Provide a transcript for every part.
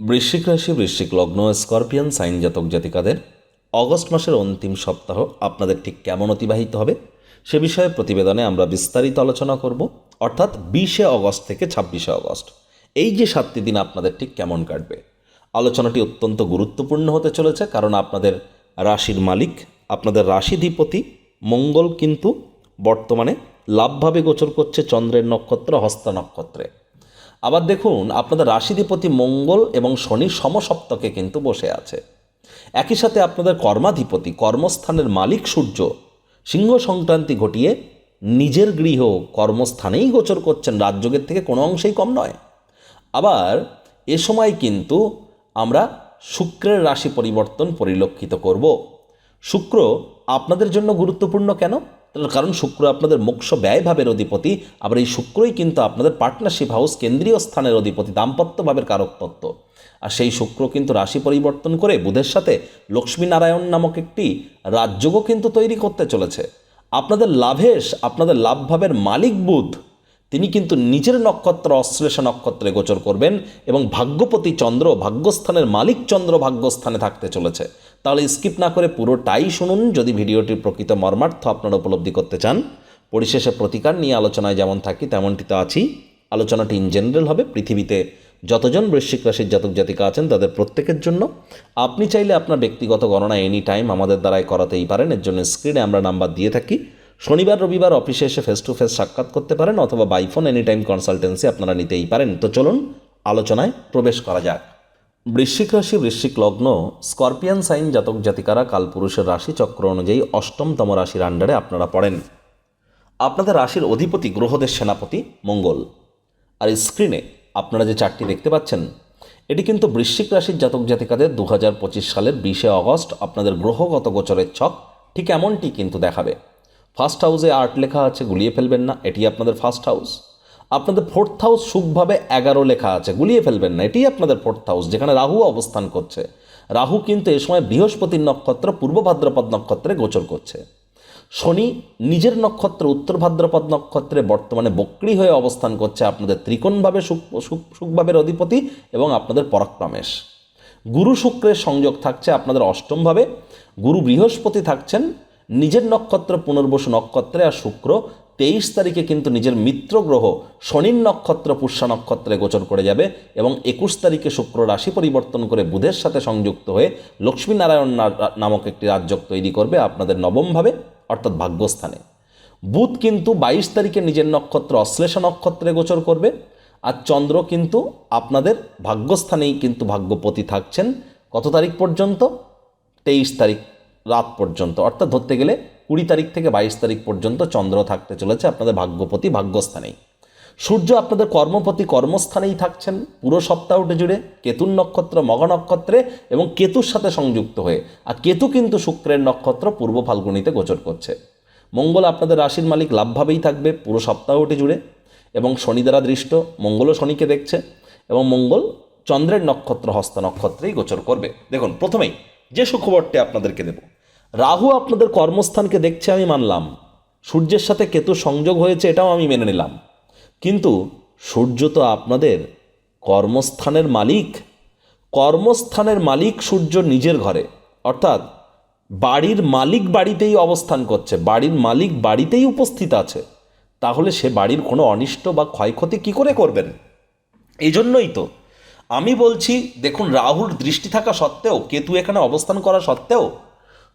বৃশ্চিক রাশি, বৃশ্চিক লগ্ন, স্করপিয়ান, সাইন জাতক জাতিকাদের অগস্ট মাসের অন্তিম সপ্তাহ আপনাদের ঠিক কেমন অতিবাহিত হবে? সে বিষয়ে প্রতিবেদনে আমরা বিস্তারিত আলোচনা করব, অর্থাৎ বিশে অগস্ট থেকে ছাব্বিশে অগস্ট। এই যে সাতটি দিন আপনাদের ঠিক কেমন কাটবে? আলোচনাটি অত্যন্ত গুরুত্বপূর্ণ হতে চলেছে, কারণ আপনাদের রাশির মালিক, আপনাদের রাশিধিপতি মঙ্গল কিন্তু বর্তমানে লাভভাবে গোচর করছে চন্দ্রের নক্ষত্র, হস্ত নক্ষত্রে। আবার দেখুন, আপনাদের রাশিধিপতি মঙ্গল এবং শনি সমসপ্তকে কিন্তু বসে আছে। একই সাথে আপনাদের কর্মাধিপতি, কর্মস্থানের মালিক সূর্য, সিংহ সংক্রান্তি ঘটিয়ে নিজের গৃহ কর্মস্থানেই গোচর করছেন, রাজযোগের থেকে কোনো অংশেই কম নয়। আবার এ সময় কিন্তু আমরা শুক্রের রাশি পরিবর্তন পরিলক্ষিত করব। শুক্র আপনাদের জন্য গুরুত্বপূর্ণ কেন? কারণ শুক্র আপনাদের মোক্ষ ব্যয় ভাবের অধিপতি, আবার এই শুক্রই কিন্তু আপনাদের পার্টনারশিপ হাউস কেন্দ্রীয় স্থানের অধিপতি দাম্পত্য ভাবের কারক তত্ত্ব আর সেই শুক্র কিন্তু রাশি পরিবর্তন করে বুধের সাথে লক্ষ্মীনারায়ণ নামক একটি রাজযোগও কিন্তু তৈরি করতে চলেছে। আপনাদের লাভেশ, আপনাদের লাভভাবের মালিক বুধ, তিনি কিন্তু নিজের নক্ষত্র, অশ্লেষা নক্ষত্রে গোচর করবেন এবং ভাগ্যপতি চন্দ্র, ভাগ্যস্থানের মালিক চন্দ্র ভাগ্যস্থানে থাকতে চলেছে। তাহলে স্কিপ না করে পুরোটাই শুনুন। যদি ভিডিওটির প্রকৃত মর্মার্থ আপনারা উপলব্ধি করতে চান, পরিশেষে প্রতিকার নিয়ে আলোচনায় যেমন থাকি, তেমনটি তো আছি আলোচনাটি ইন জেনারেল হবে। পৃথিবীতে যতজন বৃশ্চিক রাশির জাতক জাতিকা আছেন, তাদের প্রত্যেকের জন্য। আপনি চাইলে আপনার ব্যক্তিগত গণনা এনি টাইম আমাদের দ্বারাই করাতেই পারেন। এর জন্য স্ক্রিনে আমরা নাম্বার দিয়ে থাকি। শনিবার, রবিবার অফিসে এসে ফেস টু ফেস সাক্ষাৎ করতে পারেন অথবা বাইফোন এনি টাইম কনসালটেন্সি আপনারা নিতেই পারেন। তো চলুন, আলোচনায় প্রবেশ করা যাক। বৃশ্চিক রাশি, বৃশ্চিক লগ্ন, স্করপিয়ান সাইন জাতক জাতিকারা কালপুরুষের রাশি চক্র অনুযায়ী অষ্টমতম রাশির আন্ডারে আপনারা পড়েন। আপনাদের রাশির অধিপতি গ্রহদের সেনাপতি মঙ্গল। আর স্ক্রিনে আপনারা যে চারটি দেখতে পাচ্ছেন, এটি কিন্তু বৃশ্চিক রাশির জাতক জাতিকাদের দু হাজার পঁচিশ সালের বিশে অগস্ট আপনাদের গ্রহগত গোচরের ছক, ঠিক এমনটি কিন্তু দেখাবে। ফার্স্ট হাউসে আর্ট লেখা আছে, গুলিয়ে ফেলবেন না এটি আপনাদের ফার্স্ট হাউস আপনাদের ফোর্থ হাউস সুখভাবে এগারো লেখা আছে, গুলিয়ে ফেলবেন না এটি আপনাদের ফোর্থ হাউস যেখানে রাহু অবস্থান করছে। রাহু কিন্তু এ সময় বৃহস্পতির নক্ষত্র, পূর্ব ভাদ্রপদ নক্ষত্রে গোচর করছে। শনি নিজের নক্ষত্র, উত্তর ভাদ্রপদ নক্ষত্রে বর্তমানে বক্রি হয়ে অবস্থান করছে আপনাদের ত্রিকোণভাবে সুখ সুখ, সুখভাবের অধিপতি এবং আপনাদের পরাক্রমেশ। গুরু শুক্রের সংযোগ থাকছে আপনাদের অষ্টমভাবে। গুরু বৃহস্পতি থাকছেন, নিজের নক্ষত্র, পুনর্বসু নক্ষত্রে আর শুক্র তেইশ তারিখে কিন্তু নিজের মিত্র গ্রহ শনির নক্ষত্র, পুষ্যা নক্ষত্রে গোচর করে যাবে এবং একুশ তারিখে শুক্র রাশি পরিবর্তন করে বুধের সাথে সংযুক্ত হয়ে লক্ষ্মীনারায়ণ নামক একটি রাজ্যক তৈরি করবে আপনাদের নবমভাবে, অর্থাৎ ভাগ্যস্থানে। বুধ কিন্তু বাইশ তারিখে নিজের নক্ষত্র অশ্লেষা নক্ষত্রে গোচর করবে আর চন্দ্র কিন্তু আপনাদের ভাগ্যস্থানেই কিন্তু ভাগ্যপতি থাকছেন। কত তারিখ পর্যন্ত? তেইশ তারিখ রাত পর্যন্ত। অর্থাৎ ধরতে গেলে কুড়ি তারিখ থেকে বাইশ তারিখ পর্যন্ত চন্দ্র থাকতে চলেছে আপনাদের ভাগ্যপতি ভাগ্যস্থানেই। সূর্য আপনাদের কর্মপতি কর্মস্থানেই থাকছেন, পুরো সপ্তাহটি জুড়ে কেতুর নক্ষত্র মগ নক্ষত্রে এবং কেতুর সাথে সংযুক্ত হয়ে। আর কেতু কিন্তু শুক্রের নক্ষত্র পূর্ব ফাল্গুনিতে গোচর করছে। মঙ্গল আপনাদের রাশির মালিক লাভভাবেই থাকবে পুরো সপ্তাহটি জুড়ে এবং শনি দ্বারা দৃষ্ট, মঙ্গলও শনিকে দেখছে এবং মঙ্গল চন্দ্রের নক্ষত্র, হস্ত নক্ষত্রেই গোচর করবে। দেখুন, প্রথমেই যে সুখবরটি আপনাদেরকে দেব। রাহু আপনাদের কর্মস্থানকে দেখছে আমি মানলাম। সূর্যের সাথে কেতু সংযোগ হয়েছে এটাও আমি মেনে নিলাম। কিন্তু সূর্য তো আপনাদের কর্মস্থানের মালিক। কর্মস্থানের মালিক সূর্য নিজের ঘরে। অর্থাৎ বাড়ির মালিক বাড়িতেই অবস্থান করছে। বাড়ির মালিক বাড়িতেই উপস্থিত আছে। তাহলে সে বাড়ির কোনো অনিষ্ট বা ক্ষয়ক্ষতি কি করে করবেন? এই জন্যই তো আমি বলছি, দেখুন, রাহুর দৃষ্টি থাকা সত্ত্বেও, কেতু এখানে অবস্থান করা সত্ত্বেও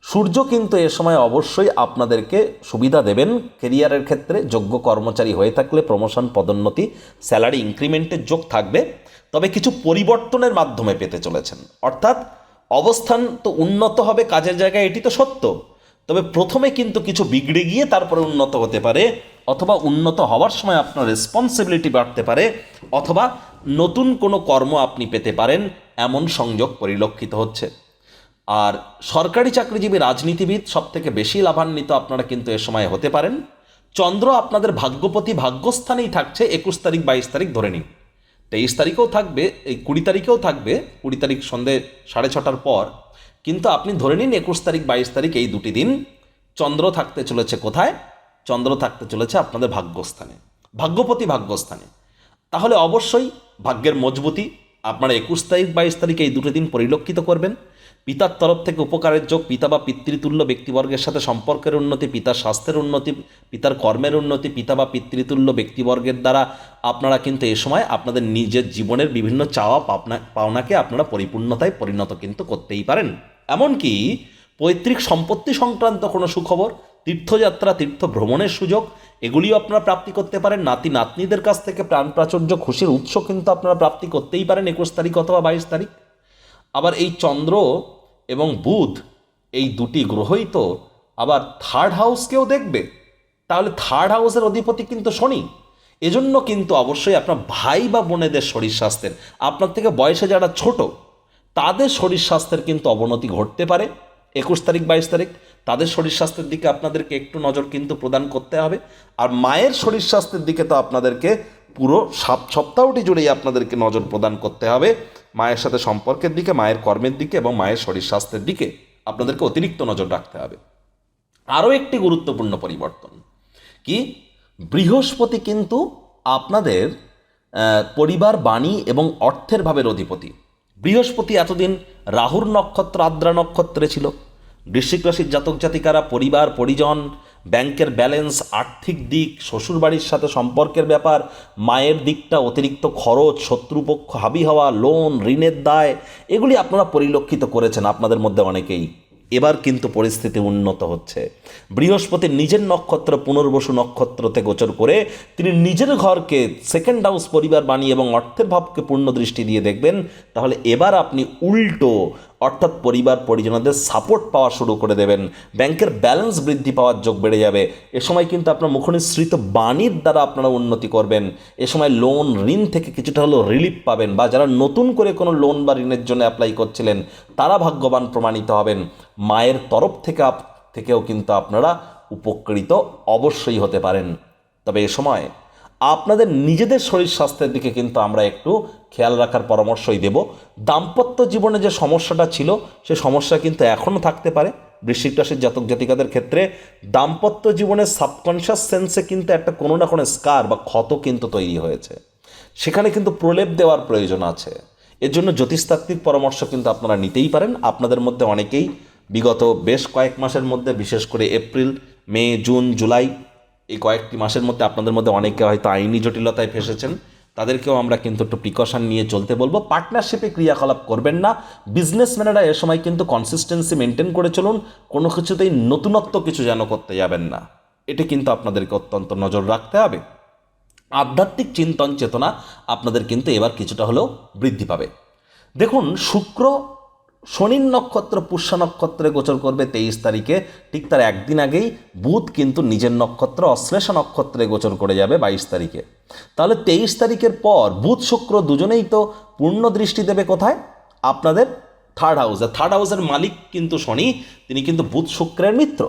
সূর্য কিন্তু এ সময় অবশ্যই আপনাদেরকে সুবিধা দেবেন। কেরিয়ারের ক্ষেত্রে যোগ্য কর্মচারী হয়ে থাকলে প্রমোশন পদোন্নতি স্যালারি ইনক্রিমেন্টের যোগ থাকবে। তবে কিছু পরিবর্তনের মাধ্যমে পেতে চলেছেন। অর্থাৎ অবস্থান তো উন্নত হবে কাজের জায়গায়, এটি তো সত্য। তবে প্রথমে কিন্তু কিছু বিগড়ে গিয়ে তারপরে উন্নত হতে পারে, অথবা উন্নত হওয়ার সময় আপনার রেসপন্সিবিলিটি বাড়তে পারে, অথবা নতুন কোনো কর্ম আপনি পেতে পারেন, এমন সংযোগ পরিলক্ষিত হচ্ছে। আর সরকারি চাকরিজীবী রাজনীতিবিদ সব থেকে বেশি লাভান্বিত আপনারা কিন্তু এ সময় হতে পারেন। চন্দ্র আপনাদের ভাগ্যপতি ভাগ্যস্থানেই থাকছে একুশ তারিখ, বাইশ তারিখ ধরে নিন। তেইশ তারিখেও থাকবে, এই কুড়ি তারিখেও থাকবে, কুড়ি তারিখ সন্ধে সাড়ে ছটার পর। কিন্তু আপনি ধরে নিন একুশ তারিখ, বাইশ তারিখ এই দুটি দিন। চন্দ্র থাকতে চলেছে কোথায়? চন্দ্র থাকতে চলেছে আপনাদের ভাগ্যস্থানে। ভাগ্যপতি ভাগ্যস্থানে। তাহলে অবশ্যই ভাগ্যের মজবুতি আপনারা একুশ তারিখ, বাইশ তারিখ এই দুটো দিন পরিলক্ষিত করবেন। পিতার তরফ থেকে উপকারের যোগ, পিতা বা পিতৃতুল্য ব্যক্তিবর্গের সাথে সম্পর্কের উন্নতি, পিতার স্বাস্থ্যের উন্নতি, পিতার কর্মের উন্নতি, পিতা বা পিতৃতুল্য ব্যক্তিবর্গের দ্বারা আপনারা কিন্তু এ সময় আপনাদের নিজের জীবনের বিভিন্ন চাওয়া পাওনা পাওনাকে আপনারা পরিপূর্ণতায় পরিণত কিন্তু করতেই পারেন। এমনকি পৈতৃক সম্পত্তি সংক্রান্ত কোনো সুখবর, তীর্থযাত্রা তীর্থ ভ্রমণের সুযোগ, এগুলিও আপনারা প্রাপ্তি করতে পারেন। নাতি, নাতনিদের কাছ থেকে প্রাণ প্রাচুর্য, খুশির উৎস কিন্তু আপনারা প্রাপ্তি করতেই পারেন একুশ তারিখ অথবা বাইশ তারিখ। আবার এই চন্দ্র এবং বুধ এই দুটি গ্রহই তো আবার থার্ড হাউসকেও দেখবে। তাহলে থার্ড হাউসের অধিপতি কিন্তু শনি। এজন্য কিন্তু অবশ্যই আপনার ভাই বা বোনেদের শরীর স্বাস্থ্যের, আপনার থেকে বয়সে যারা ছোট, তাদের শরীর স্বাস্থ্যের কিন্তু অবনতি ঘটতে পারে। একুশ তারিখ, বাইশ তারিখ, তাদের শরীর স্বাস্থ্যের দিকে আপনাদেরকে একটু নজর কিন্তু প্রদান করতে হবে। আর মায়ের শরীর স্বাস্থ্যের দিকে তো আপনাদেরকে পুরো সাত সপ্তাহটি জুড়েই আপনাদেরকে নজর প্রদান করতে হবে। মায়ের সাথে সম্পর্কের দিকে, মায়ের কর্মের দিকে এবং মায়ের শরীর স্বাস্থ্যের দিকে আপনাদেরকে অতিরিক্ত নজর রাখতে হবে। আরও একটি গুরুত্বপূর্ণ পরিবর্তন কি? বৃহস্পতি কিন্তু আপনাদের পরিবার, বাণী এবং অর্থের ভাবের অধিপতি। বৃহস্পতি এতদিন রাহুর নক্ষত্র, আদ্রা নক্ষত্রে ছিল। বৃশ্চিক রাশির জাতক জাতিকারা, পরিবার, পরিজন ব্যাংকের ব্যালেন্স, আর্থিক দিক, শ্বশুরবাড়ির সাথে সম্পর্কের ব্যাপার, মায়ের দিকটা, অতিরিক্ত খরচ, শত্রুপক্ষ হাবি হওয়া লোন ঋণের দায়, এগুলি আপনারা পরিলক্ষিত করেছেন আপনাদের মধ্যে অনেকেই। এবার কিন্তু পরিস্থিতি উন্নত হচ্ছে। বৃহস্পতি নিজের নক্ষত্র, পুনর্বসু নক্ষত্রতে গোচর করে তিনি নিজের ঘরকে সেকেন্ড হাউস পরিবার বানিয়ে এবং অর্থের ভাবকে পূর্ণ দৃষ্টি দিয়ে দেখবেন, তাহলে এবার আপনি উল্টো অর্থাৎ পরিবার পরিজনদের সাপোর্ট পাওয়া শুরু করে দেবেন। ব্যাংকের ব্যালেন্স বৃদ্ধি পাওয়ার যোগ বেড়ে যাবে। এ সময় কিন্তু আপনার মুখনিসৃত বাণীর দ্বারা আপনারা উন্নতি করবেন। এ সময় লোন ঋণ থেকে কিছুটা হলেও রিলিফ পাবেন বা যারা নতুন করে কোনো লোন বা ঋণের জন্য অ্যাপ্লাই করছিলেন, তারা ভাগ্যবান প্রমাণিত হবেন। মায়ের তরফ থেকে থেকেও কিন্তু আপনারা উপকৃত অবশ্যই হতে পারেন। তবে এ সময় আপনাদের নিজেদের শরীর স্বাস্থ্যের দিকে কিন্তু আমরা একটু খেয়াল রাখার পরামর্শই দেব। দাম্পত্য জীবনে যে সমস্যাটা ছিল, সে সমস্যা কিন্তু এখনও থাকতে পারে। বৃশ্চিক রাশির জাতক জাতিকাদের ক্ষেত্রে দাম্পত্য জীবনের সাবকনশিয়াস সেন্সে কিন্তু একটা কোনো না কোনো স্কার বা ক্ষত কিন্তু তৈরি হয়েছে। সেখানে কিন্তু প্রলেপ দেওয়ার প্রয়োজন আছে। এর জন্য জ্যোতিষতাত্ত্বিক পরামর্শ কিন্তু আপনারা নিতেই পারেন। আপনাদের মধ্যে অনেকেই বিগত বেশ কয়েক মাসের মধ্যে, বিশেষ করে এপ্রিল, মে, জুন, জুলাই এই কয়েকটি মাসের মধ্যে আপনাদের মধ্যে অনেকে হয়তো আইনি জটিলতায় ফেসেছেন, তাদেরকেও আমরা কিন্তু একটু প্রিকশন নিয়ে চলতে বলব। পার্টনারশিপে ক্রিয়াকলাপ করবেন না। বিজনেসম্যানেরা এ সময় কিন্তু কনসিস্টেন্সি মেনটেন করে চলুন, কোনো কিছুতেই নতুনত্ব কিছু যেন করতে যাবেন না। এটি কিন্তু আপনাদেরকে অত্যন্ত নজর রাখতে হবে। আধ্যাত্মিক চিন্তন চেতনা আপনাদের কিন্তু এবার কিছুটা হলেও বৃদ্ধি পাবে। দেখুন, শুক্র শনির নক্ষত্র, পুষ্য নক্ষত্রে গোচর করবে তেইশ তারিখে। ঠিক তার একদিন আগেই বুধ কিন্তু নিজের নক্ষত্র, অশ্লেষা নক্ষত্রে গোচর করে যাবে বাইশ তারিখে। তাহলে তেইশ তারিখের পর বুধ শুক্র দুজনেই তো পূর্ণ দৃষ্টি দেবে কোথায়? আপনাদের থার্ড হাউসে থার্ড হাউসের মালিক কিন্তু শনি, তিনি কিন্তু বুধ শুক্রের মিত্র।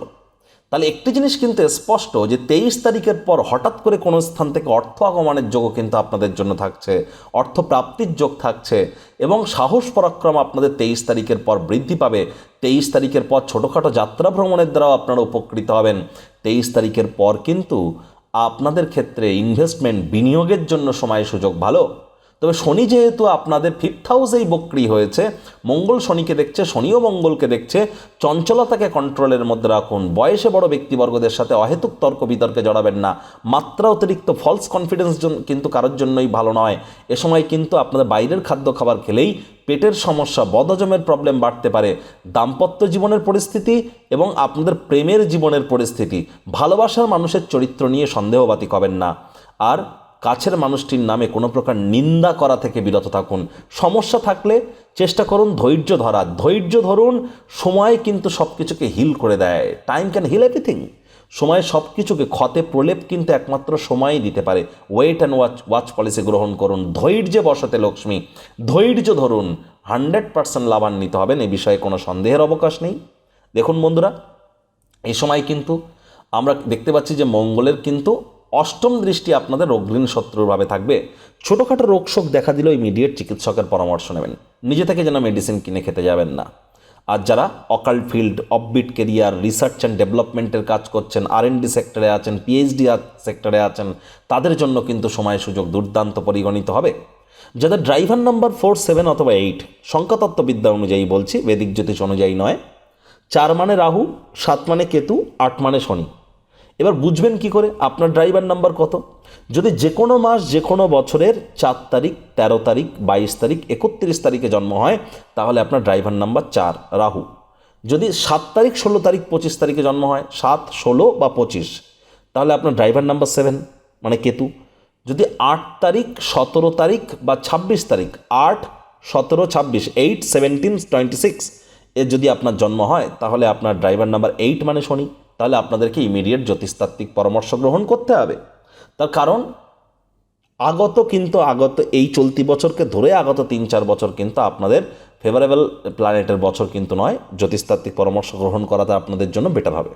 তাহলে একটি জিনিস কিন্তু স্পষ্ট যে তেইশ তারিখের পর হঠাৎ করে কোনো স্থান থেকে অর্থ আগমনের যোগও কিন্তু আপনাদের জন্য থাকছে, অর্থ প্রাপ্তির যোগ থাকছে এবং সাহস পরাক্রম আপনাদের তেইশ তারিখের পর বৃদ্ধি পাবে। তেইশ তারিখের পর ছোটোখাটো যাত্রা ভ্রমণের দ্বারাও আপনারা উপকৃত হবেন। তেইশ তারিখের পর কিন্তু আপনাদের ক্ষেত্রে ইনভেস্টমেন্ট বিনিয়োগের জন্য সময় সুযোগ ভালো। তবে শনি যেহেতু আপনাদের ফিফথ হাউসেই বক্রি হয়েছে, মঙ্গল শনিকে দেখছে শনিও মঙ্গলকে দেখছে, চঞ্চলতাকে কন্ট্রোলের মধ্যে রাখুন। বয়সে বড় ব্যক্তিবর্গদের সাথে অহেতুক তর্ক বিতর্কে জড়াবেন না। মাত্রা অতিরিক্ত ফলস কনফিডেন্স কিন্তু কারোর জন্যই ভালো নয়। এ সময় কিন্তু আপনাদের বাইরের খাদ্য খাবার খেলেই পেটের সমস্যা, বদহজমের প্রবলেম বাড়তে পারে। দাম্পত্য জীবনের পরিস্থিতি এবং আপনাদের প্রেমের জীবনের পরিস্থিতি। ভালোবাসার মানুষের চরিত্র নিয়ে সন্দেহবাতিক হবেন না। আর কাছের মানুষটির নামে কোনো প্রকার নিন্দা করা থেকে বিরত থাকুন। সমস্যা থাকলে চেষ্টা করুন ধৈর্য ধরা ধৈর্য ধরুন, সময় কিন্তু সব কিছুকে হিল করে দেয়। টাইম ক্যান হিল এভরিথিং সময় সব কিছুকে ক্ষতে প্রলেপ কিন্তু একমাত্র সময়ই দিতে পারে। Wait and watch watch policy গ্রহণ করুন। ধৈর্যে বসাতে লক্ষ্মী, ধৈর্য ধরুন। হান্ড্রেড পার্সেন্ট লাভান্বিত হবেন, এ বিষয়ে কোনো সন্দেহের অবকাশ নেই। দেখুন বন্ধুরা, এই সময় কিন্তু আমরা দেখতে পাচ্ছি যে মঙ্গলের কিন্তু অষ্টম দৃষ্টি আপনাদের অগ্রিম শত্রুভাবে থাকবে। ছোটোখাটো রোগ শোক দেখা দিলেও ইমিডিয়েট চিকিৎসকের পরামর্শ নেবেন। নিজে থেকে যেন মেডিসিন কিনে খেতে যাবেন না। আর যারা অকাল field offbeat career research and ডেভেলপমেন্টের কাজ করছেন আর এন ডি সেক্টরে আছেন পিএইচডি সেক্টরে আছেন, তাদের জন্য কিন্তু সময় সুযোগ দুর্দান্ত পরিগণিত হবে। যাদের ড্রাইভার নাম্বার ফোর সেভেন অথবা এইট সংখ্যাতত্ত্ববিদ্যা অনুযায়ী বলছি বেদিক জ্যোতিষ অনুযায়ী নয়। চার মানে রাহু, সাত মানে কেতু, আট মানে শনি। এবার বুঝবেন কি করে? আপনার ড্রাইভার নাম্বার কত? যদি যে কোনো মাস যে কোনো বছরের চার তারিখ, তেরো তারিখ, বাইশ তারিখ, একত্রিশ তারিখে জন্ম হয়, তাহলে আপনার ড্রাইভার নাম্বার চার, রাহু। যদি সাত তারিখ, ষোলো তারিখ, পঁচিশ তারিখে জন্ম হয়, সাত, ষোলো বা পঁচিশ, তাহলে আপনার ড্রাইভার নাম্বার সেভেন মানে কেতু। যদি আট তারিখ, সতেরো তারিখ বা ছাব্বিশ তারিখ, আট, সতেরো, ছাব্বিশ এইট সেভেন্টিন টোয়েন্টি সিক্স এর যদি আপনার জন্ম হয়, তাহলে আপনার ড্রাইভার নাম্বার এইট মানে শনি। তাহলে আপনাদেরকে ইমিডিয়েট জ্যোতিষতাত্ত্বিক পরামর্শ গ্রহণ করতে হবে। তার কারণ, আগত কিন্তু আগত, এই চলতি বছরকে ধরে আগত তিন চার বছর কিন্তু আপনাদের ফেভারেবল প্ল্যানেটের বছর কিন্তু নয়। জ্যোতিষতাত্ত্বিক পরামর্শ গ্রহণ করাটা আপনাদের জন্য বেটার হবে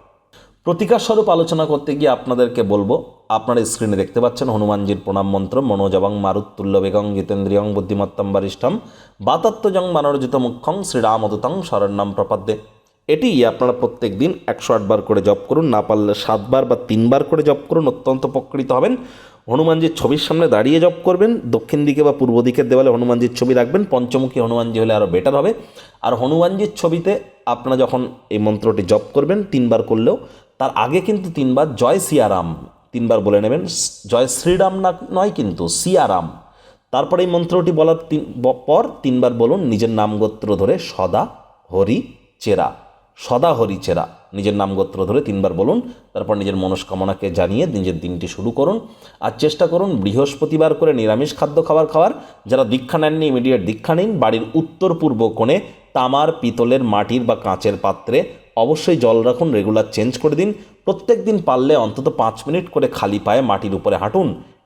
প্রতিকার স্বরূপ আলোচনা করতে গিয়ে আপনাদেরকে বলব, আপনারা স্ক্রিনে দেখতে পাচ্ছেন হনুমানজির প্রণাম মন্ত্র, মনোজবং মারুত্তুল্য বেগং জিতেন্দ্রিয়ং বুদ্ধিমত্তম বরিষ্ঠম বাতাত্মজং মানরজিত মুখ্যং শ্রীরামদূতং শরণ্যম প্রপাদ্যে। এটি আপনারা প্রত্যেক দিন একশো আটবার করে জপ করুন, না পারলে সাতবার বা তিনবার করে জপ করুন, অত্যন্ত উপকৃত হবেন। হনুমানজির ছবির সামনে দাঁড়িয়ে জপ করবেন, দক্ষিণ দিকে বা পূর্ব দিকের দেওয়ালে হনুমানজির ছবি রাখবেন, পঞ্চমুখী হনুমানজি হলে আরও বেটার হবে। আর হনুমানজির ছবিতে আপনারা যখন এই মন্ত্রটি জপ করবেন তিনবার করলেও, তার আগে কিন্তু তিনবার জয় সিয়ারাম তিনবার বলে নেবেন, জয় শ্রীরাম না, নয় কিন্তু, সিয়ারাম। তারপরে এই মন্ত্রটি বলার তিন, পর তিনবার বলুন, নিজের নাম গোত্র ধরে সদা হরি চেরা। সদা হরি চেরা নিজের নাম গোত্র ধরে তিনবার বলুন, তারপর নিজের মনস্কামনাকে জানিয়ে নিজের দিনটি শুরু করুন, আর চেষ্টা করুন বৃহস্পতিবার করে নিরামিষ খাদ্য খাবার খাওয়ার। যারা দীক্ষা নেননি ইমিডিয়েট দীক্ষা নিন, বাড়ির উত্তর পূর্ব কোণে তামার, পিতলের, মাটির বা কাঁচের পাত্রে অবশ্যই জল রাখুন রেগুলার চেঞ্জ করে দিন। প্রত্যেক দিন পারলে অন্তত পাঁচ মিনিট করে খালি পায়ে মাটির উপরে হাঁটুন